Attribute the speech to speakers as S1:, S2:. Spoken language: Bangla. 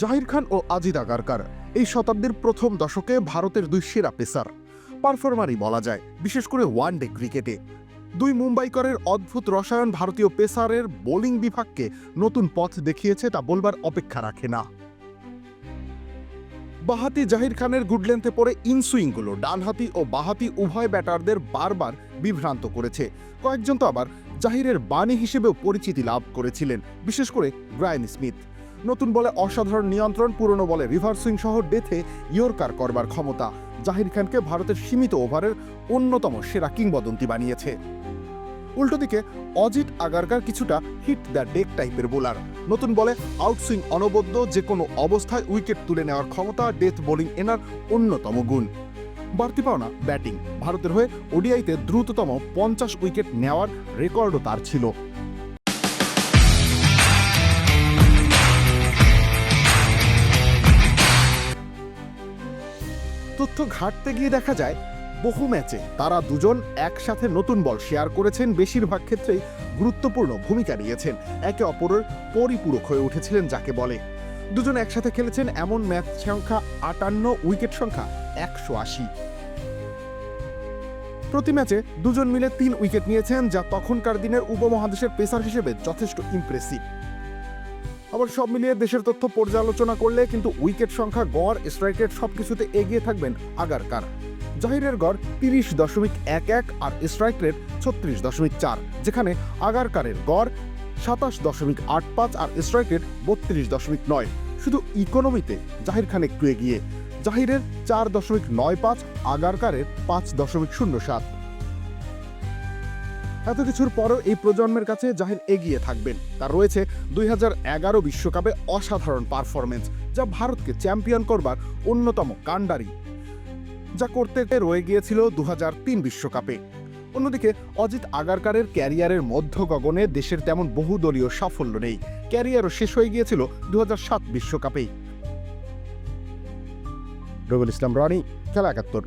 S1: জাহির খান ও আজিদ আগারকার এই শতাব্দীর প্রথম দশকে ভারতের দুই সেরা পেসার। পারফর্মারই বলা যায়, বিশেষ করে ওয়ান ডে ক্রিকেটে। দুই মুম্বাইকরের অদ্ভুত রসায়ন ভারতীয় পেসারের বোলিং বিভাগকে নতুন পথ দেখিয়েছে তা বলবার অপেক্ষা রাখে না। বাহাতি জাহির খানের গুডলেন্থে পড়ে ইনসুইংগুলো ডানহাতি ও বাহাতি উভয় ব্যাটারদের বারবার বিভ্রান্ত করেছে। কয়েকজন তো আবার জাহিরের বাণী হিসেবেও পরিচিতি লাভ করেছিলেন, বিশেষ করে গ্রায়ন স্মিথ। নতুন বলে অসাধারণ নিয়ন্ত্রণ, পুরনো বলে রিভার্স সহ ডেথে ইয়র্কার করবার ক্ষমতা। জাহির খানকে ভারতের সীমিত ওভারের অন্যতম সেরা কিংবদন্তি বানিয়েছে। উল্টো দিকে, অজিত আগারকার কিছুটা হিট দ্য ডেক টাইপের বোলার নতুন বলে আউটসুইং অনবদ্য যে কোনো অবস্থায় উইকেট তুলে নেওয়ার ক্ষমতা ডেথ বোলিং এনার অন্যতম গুণ। বাড়তি পাওনা ব্যাটিং ভারতের হয়ে ওডিআইতে দ্রুততম পঞ্চাশ উইকেট নেওয়ার রেকর্ডও তার ছিল। তথ্য ঘাটতে গিয়ে দেখা যায়, বহু ম্যাচে তারা দুজন একসাথে নতুন বল শেয়ার করেছেন, বেশিরভাগ ক্ষেত্রেই গুরুত্বপূর্ণ ভূমিকা নিয়েছেন। একে অপরের পরিপূরক হয়ে উঠেছিলেন যাকে বলে। দুজন একসাথে খেলেছেন এমন ম্যাচ সংখ্যা আটান্ন, উইকেট সংখ্যা একশো আশি। প্রতি ম্যাচে দুজন মিলে তিন উইকেট নিয়েছেন, যা তখনকার দিনের উপমহাদেশের পেসার হিসেবে যথেষ্ট ইমপ্রেসিভ। আবার সব মিলিয়ে দেশের তথ্য পর্যালোচনা করলে কিন্তু উইকেট সংখ্যা, গড় স্ট্রাইক রেট সবকিছুতে এগিয়ে থাকবেন আগারকার জাহিরের গড় তিরিশ দশমিক এক এক আর স্ট্রাইক রেট ছত্রিশ দশমিক চার, যেখানে আগারকারের গড় সাতাশ দশমিক আট পাঁচ আর স্ট্রাইক রেট বত্রিশ দশমিক নয়। শুধু ইকোনমিতে জাহির খান একটু এগিয়ে। জাহিরের চার দশমিক নয় পাঁচ আগারকারের পাঁচ দশমিক শূন্য সাত। এত কিছুর পরও এই প্রজন্মের কাছে জাহির এগিয়ে থাকবেন। তার রয়েছে দুই বিশ্বকাপে অসাধারণ পারফরমেন্স যা ভারতকে চ্যাম্পিয়ন করবার অন্যতম কাণ্ডারি। যা করতে রয়ে গিয়েছিল দু বিশ্বকাপে। অন্যদিকে, অজিত আগারকারের ক্যারিয়ারের মধ্য গগনে দেশের তেমন বহুদলীয় সাফল্য নেই। ক্যারিয়ারও শেষ হয়ে গিয়েছিল দু বিশ্বকাপেই। রবিউল ইসলাম, রনি, খেলা একাত্তর।